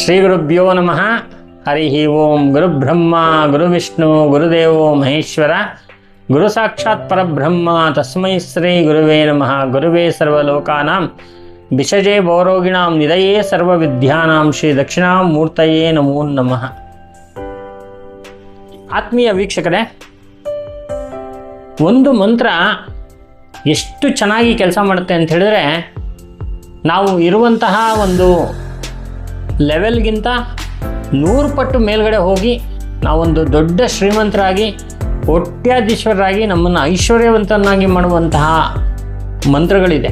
ಶ್ರೀ ಗುರುಭ್ಯೋ ನಮಃ. ಹರಿ ಓಂ ಗುರುಬ್ರಹ್ಮ, ಗುರುವಿಷ್ಣು, ಗುರುದೇವೋ ಮಹೇಶ್ವರ. ಗುರು ಸಾಕ್ಷಾತ್ ಪರಬ್ರಹ್ಮ, ತಸ್ಮೈ ಶ್ರೀ ಗುರುವೇ ನಮಃ. ಗುರುವೇ ಸರ್ವಲೋಕಾನಾಂ ಬಿಷಜೇ ಬೌರೋಗಿಣಾಂ ನಿಧಯೇ ಸರ್ವವಿದ್ಯಾನಾಂ ಶ್ರೀ ದಕ್ಷಿಣಾಮೂರ್ತಯೇ ನಮೋ ನಮಃ. ಆತ್ಮೀಯ ವೀಕ್ಷಕರೇ, ಒಂದು ಮಂತ್ರ ಎಷ್ಟು ಚೆನ್ನಾಗಿ ಕೆಲಸ ಮಾಡುತ್ತೆ ಅಂತ ಹೇಳಿದ್ರೆ, ನಾವು ಇರುವಂತಹ ಒಂದು ಲೆವೆಲ್ಗಿಂತ ನೂರು ಪಟ್ಟು ಮೇಲ್ಗಡೆ ಹೋಗಿ ನಾವೊಂದು ದೊಡ್ಡ ಶ್ರೀಮಂತರಾಗಿ, ಕೋಟ್ಯಾಧೀಶ್ವರರಾಗಿ ನಮ್ಮನ್ನು ಐಶ್ವರ್ಯವಂತನಾಗಿ ಮಾಡುವಂತಹ ಮಂತ್ರಗಳಿದೆ.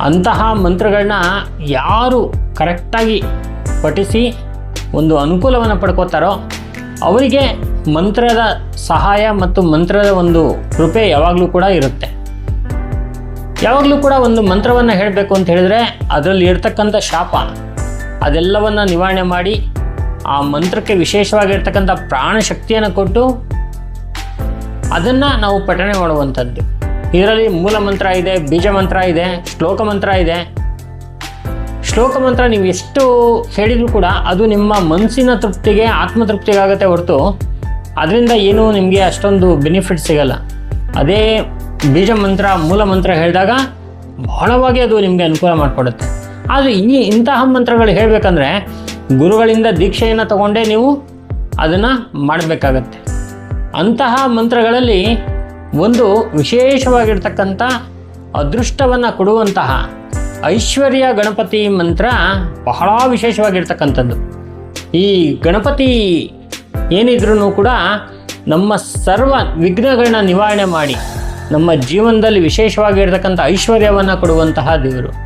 ಅಂತಹ ಮಂತ್ರಗಳನ್ನ ಯಾರು ಕರೆಕ್ಟಾಗಿ ಪಠಿಸಿ ಒಂದು ಅನುಕೂಲವನ್ನು ಪಡ್ಕೋತಾರೋ ಅವರಿಗೆ ಮಂತ್ರದ ಸಹಾಯ ಮತ್ತು ಮಂತ್ರದ ಒಂದು ಕೃಪೆ ಯಾವಾಗಲೂ ಕೂಡ ಇರುತ್ತೆ. ಯಾವಾಗಲೂ ಕೂಡ ಒಂದು ಮಂತ್ರವನ್ನು ಹೇಳಬೇಕು ಅಂತ ಹೇಳಿದ್ರೆ ಅದರಲ್ಲಿ ಇರ್ತಕ್ಕಂಥ ಶಾಪ. ಅದೆಲ್ಲವನ್ನು ನಿವಾರಣೆ ಮಾಡಿ ಆ ಮಂತ್ರಕ್ಕೆ ವಿಶೇಷವಾಗಿರ್ತಕ್ಕಂಥ ಪ್ರಾಣ ಶಕ್ತಿಯನ್ನು ಕೊಟ್ಟು ಅದನ್ನು ನಾವು ಪಠಣೆ ಮಾಡುವಂಥದ್ದು. ಇದರಲ್ಲಿ ಮೂಲ ಮಂತ್ರ ಇದೆ, ಬೀಜ ಮಂತ್ರ ಇದೆ, ಶ್ಲೋಕ ಮಂತ್ರ ಇದೆ. ಶ್ಲೋಕ ಮಂತ್ರ ನೀವು ಎಷ್ಟು ಹೇಳಿದರೂ ಕೂಡ ಅದು ನಿಮ್ಮ ಮನಸ್ಸಿನ ತೃಪ್ತಿಗೆ, ಆತ್ಮತೃಪ್ತಿಗಾಗತ್ತೆ ಹೊರತು ಅದರಿಂದ ಏನೂ ನಿಮಗೆ ಅಷ್ಟೊಂದು ಬೆನಿಫಿಟ್ ಸಿಗಲ್ಲ. ಅದೇ ಬೀಜ ಮಂತ್ರ, ಮೂಲ ಮಂತ್ರ ಹೇಳಿದಾಗ ಬಹಳವಾಗಿ ಅದು ನಿಮಗೆ ಅನುಕೂಲ ಮಾಡಿಕೊಡುತ್ತೆ. ಆದರೆ ಈ ಇಂತಹ ಮಂತ್ರಗಳು ಹೇಳಬೇಕಂದ್ರೆ ಗುರುಗಳಿಂದ ದೀಕ್ಷೆಯನ್ನು ತಗೊಂಡೇ ನೀವು ಅದನ್ನು ಮಾಡಬೇಕಾಗತ್ತೆ. ಅಂತಹ ಮಂತ್ರಗಳಲ್ಲಿ ಒಂದು ವಿಶೇಷವಾಗಿರ್ತಕ್ಕಂಥ ಅದೃಷ್ಟವನ್ನು ಕೊಡುವಂತಹ ಐಶ್ವರ್ಯ ಗಣಪತಿ ಮಂತ್ರ ಬಹಳ ವಿಶೇಷವಾಗಿರ್ತಕ್ಕಂಥದ್ದು. ಈ ಗಣಪತಿ ಏನಿದ್ರೂ ಕೂಡ ನಮ್ಮ ಸರ್ವ ವಿಘ್ನಗಳನ್ನ ನಿವಾರಣೆ ಮಾಡಿ ನಮ್ಮ ಜೀವನದಲ್ಲಿ ವಿಶೇಷವಾಗಿರ್ತಕ್ಕಂಥ ಐಶ್ವರ್ಯವನ್ನು ಕೊಡುವಂತಹ ದೇವರು.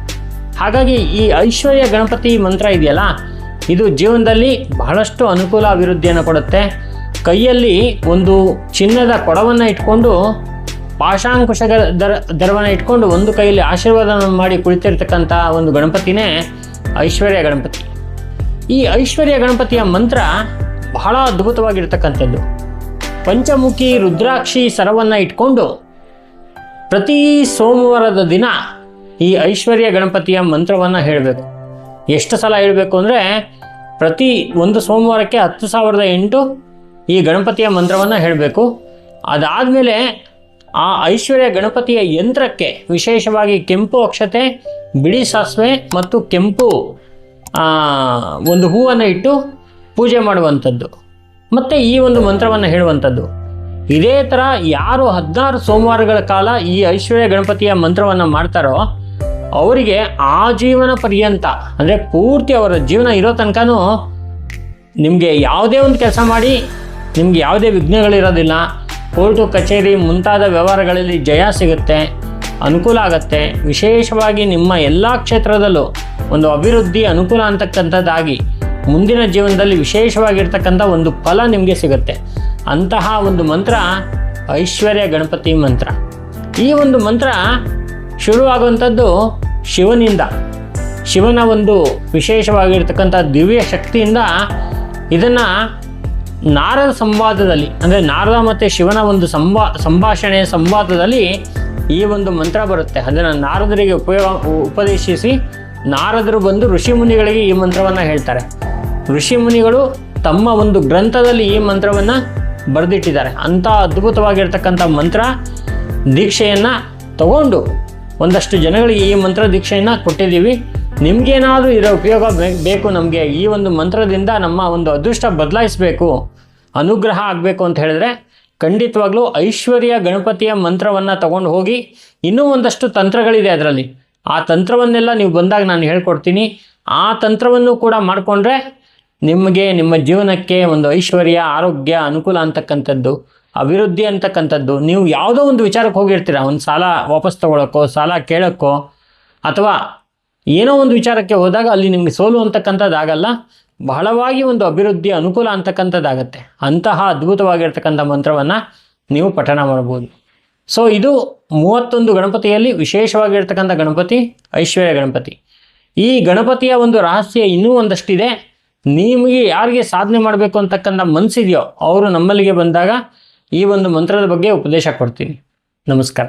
ಹಾಗಾಗಿ ಈ ಐಶ್ವರ್ಯ ಗಣಪತಿ ಮಂತ್ರ ಇದೆಯಲ್ಲ? ಇದು ಜೀವನದಲ್ಲಿ ಬಹಳಷ್ಟು ಅನುಕೂಲ ಅಭಿವೃದ್ಧಿಯನ್ನು ಕೊಡುತ್ತೆ. ಕೈಯಲ್ಲಿ ಒಂದು ಚಿನ್ನದ ಕೊಡವನ್ನು ಇಟ್ಕೊಂಡು, ಪಾಶಾಂಕುಶ ದರ, ದರವನ್ನು ಇಟ್ಕೊಂಡು ಒಂದು ಕೈಯಲ್ಲಿ ಆಶೀರ್ವಾದವನ್ನು ಮಾಡಿ ಕುಳಿತಿರ್ತಕ್ಕಂಥ ಒಂದು ಗಣಪತಿನೇ ಐಶ್ವರ್ಯ ಗಣಪತಿ. ಈ ಐಶ್ವರ್ಯ ಗಣಪತಿಯ ಮಂತ್ರ ಬಹಳ ಅದ್ಭುತವಾಗಿರ್ತಕ್ಕಂಥದ್ದು. ಪಂಚಮುಖಿ ರುದ್ರಾಕ್ಷಿ ಸರವನ್ನು ಇಟ್ಕೊಂಡು ಪ್ರತಿ ಸೋಮವಾರದ ದಿನ ಈ ಐಶ್ವರ್ಯ ಗಣಪತಿಯ ಮಂತ್ರವನ್ನು ಹೇಳಬೇಕು. ಎಷ್ಟು ಸಲ ಹೇಳಬೇಕು ಅಂದರೆ ಪ್ರತಿ ಒಂದು ಸೋಮವಾರಕ್ಕೆ ಹತ್ತು ಸಾವಿರದ ಎಂಟು ಈ ಗಣಪತಿಯ ಮಂತ್ರವನ್ನು ಹೇಳಬೇಕು. ಅದಾದಮೇಲೆ ಆ ಐಶ್ವರ್ಯ ಗಣಪತಿಯ ಯಂತ್ರಕ್ಕೆ ವಿಶೇಷವಾಗಿ ಕೆಂಪು ಅಕ್ಷತೆ, ಬಿಳಿ ಸಾಸಿವೆ ಮತ್ತು ಕೆಂಪು ಒಂದು ಹೂವನ್ನು ಇಟ್ಟು ಪೂಜೆ ಮಾಡುವಂಥದ್ದು. ಮತ್ತು ಈ ಒಂದು ಮಂತ್ರವನ್ನು ಹೇಳುವಂಥದ್ದು. ಇದೇ ಥರ ಯಾರು ಹದಿನಾರು ಸೋಮವಾರಗಳ ಕಾಲ ಈ ಐಶ್ವರ್ಯ ಗಣಪತಿಯ ಮಂತ್ರವನ್ನು ಮಾಡ್ತಾರೋ ಅವರಿಗೆ ಆ ಜೀವನ ಪರ್ಯಂತ, ಅಂದರೆ ಪೂರ್ತಿ ಅವರ ಜೀವನ ಇರೋ ತನಕನೂ ನಿಮಗೆ ಯಾವುದೇ ಒಂದು ಕೆಲಸ ಮಾಡಿ, ನಿಮ್ಗೆ ಯಾವುದೇ ವಿಘ್ನಗಳಿರೋದಿಲ್ಲ. ಕೋರ್ಟು, ಕಚೇರಿ, ಮುಂತಾದ ವ್ಯವಹಾರಗಳಲ್ಲಿ ಜಯ ಸಿಗುತ್ತೆ, ಅನುಕೂಲ ಆಗುತ್ತೆ. ವಿಶೇಷವಾಗಿ ನಿಮ್ಮ ಎಲ್ಲ ಕ್ಷೇತ್ರದಲ್ಲೂ ಒಂದು ಅಭಿವೃದ್ಧಿ ಅನುಕೂಲ ಅಂತಕ್ಕಂಥದ್ದಾಗಿ ಮುಂದಿನ ಜೀವನದಲ್ಲಿ ವಿಶೇಷವಾಗಿರ್ತಕ್ಕಂಥ ಒಂದು ಫಲ ನಿಮಗೆ ಸಿಗುತ್ತೆ. ಅಂತಹ ಒಂದು ಮಂತ್ರ ಐಶ್ವರ್ಯ ಗಣಪತಿ ಮಂತ್ರ. ಈ ಒಂದು ಮಂತ್ರ ಶುರುವಾಗುವಂಥದ್ದು ಶಿವನಿಂದ. ಶಿವನ ಒಂದು ವಿಶೇಷವಾಗಿರ್ತಕ್ಕಂಥ ದಿವ್ಯ ಶಕ್ತಿಯಿಂದ ಇದನ್ನು ನಾರದ ಸಂವಾದದಲ್ಲಿ, ಅಂದರೆ ನಾರದ ಮತ್ತು ಶಿವನ ಒಂದು ಸಂವಾ ಸಂಭಾಷಣೆ ಸಂವಾದದಲ್ಲಿ ಈ ಒಂದು ಮಂತ್ರ ಬರುತ್ತೆ. ಅದನ್ನು ನಾರದರಿಗೆ ಉಪಯೋಗ, ಉಪದೇಶಿಸಿ ನಾರದರು ಬಂದು ಋಷಿಮುನಿಗಳಿಗೆ ಈ ಮಂತ್ರವನ್ನು ಹೇಳ್ತಾರೆ. ಋಷಿಮುನಿಗಳು ತಮ್ಮ ಒಂದು ಗ್ರಂಥದಲ್ಲಿ ಈ ಮಂತ್ರವನ್ನು ಬರೆದಿಟ್ಟಿದ್ದಾರೆ. ಅಂಥ ಅದ್ಭುತವಾಗಿರ್ತಕ್ಕಂಥ ಮಂತ್ರ ದೀಕ್ಷೆಯನ್ನು ತಗೊಂಡು ಒಂದಷ್ಟು ಜನಗಳಿಗೆ ಈ ಮಂತ್ರ ದೀಕ್ಷೆಯನ್ನು ಕೊಟ್ಟಿದ್ದೀವಿ. ನಿಮಗೇನಾದರೂ ಇದರ ಉಪಯೋಗ ಬೇಕು ನಮಗೆ ಈ ಒಂದು ಮಂತ್ರದಿಂದ ನಮ್ಮ ಒಂದು ಅದೃಷ್ಟ ಬದಲಾಯಿಸಬೇಕು. ಅನುಗ್ರಹ ಆಗಬೇಕು ಅಂತ ಹೇಳಿದ್ರೆ ಖಂಡಿತವಾಗ್ಲೂ ಐಶ್ವರ್ಯ ಗಣಪತಿಯ ಮಂತ್ರವನ್ನು ತಗೊಂಡು ಹೋಗಿ ಇನ್ನೂ ಒಂದಷ್ಟು ತಂತ್ರಗಳಿದೆ ಅದರಲ್ಲಿ. ಆ ತಂತ್ರವನ್ನೆಲ್ಲ ನೀವು ಬಂದಾಗ ನಾನು ಹೇಳ್ಕೊಡ್ತೀನಿ. ಆ ತಂತ್ರವನ್ನು ಕೂಡ ಮಾಡಿಕೊಂಡ್ರೆ ನಿಮಗೆ ನಿಮ್ಮ ಜೀವನಕ್ಕೆ ಒಂದು ಐಶ್ವರ್ಯ, ಆರೋಗ್ಯ ಅನುಕೂಲ ಅಂತಕ್ಕಂಥದ್ದು. ಅಭಿವೃದ್ಧಿ ಅಂತಕ್ಕಂಥದ್ದು, ನೀವು ಯಾವುದೋ ಒಂದು ವಿಚಾರಕ್ಕೆ ಹೋಗಿರ್ತೀರ? ಒಂದು ಸಾಲ ವಾಪಸ್ ತಗೊಳ್ಳೋಕ್ಕೋ ಸಾಲ ಕೇಳೋಕ್ಕೋ, ಅಥವಾ ಏನೋ ಒಂದು ವಿಚಾರಕ್ಕೆ ಹೋದಾಗ ಅಲ್ಲಿ ನಿಮಗೆ ಸೋಲು ಅಂತಕ್ಕಂಥದ್ದಾಗಲ್ಲ, ಬಹಳವಾಗಿ ಒಂದು ಅಭಿವೃದ್ಧಿ ಅನುಕೂಲ ಅಂತಕ್ಕಂಥದ್ದಾಗತ್ತೆ. ಅಂತಹ ಅದ್ಭುತವಾಗಿರ್ತಕ್ಕಂಥ ಮಂತ್ರವನ್ನು ನೀವು ಪಠಣ ಮಾಡ್ಬೋದು ಸೊ ಇದು ಮೂವತ್ತೊಂದು ಗಣಪತಿಯಲ್ಲಿ ವಿಶೇಷವಾಗಿರ್ತಕ್ಕಂಥ ಗಣಪತಿ, ಐಶ್ವರ್ಯ ಗಣಪತಿ. ಈ ಗಣಪತಿಯ ಒಂದು ರಹಸ್ಯ ಇನ್ನೂ ಒಂದಷ್ಟಿದೆ. ನಿಮಗೆ ಯಾರಿಗೆ ಸಾಧನೆ ಮಾಡಬೇಕು ಅಂತಕ್ಕಂಥ ಮನಸ್ಸಿದೆಯೋ ಅವರು ನಮ್ಮಲ್ಲಿಗೆ ಬಂದಾಗ ಈ ಒಂದು ಮಂತ್ರದ ಬಗ್ಗೆ ಉಪದೇಶ ಕೊಡ್ತೀನಿ. ನಮಸ್ಕಾರ.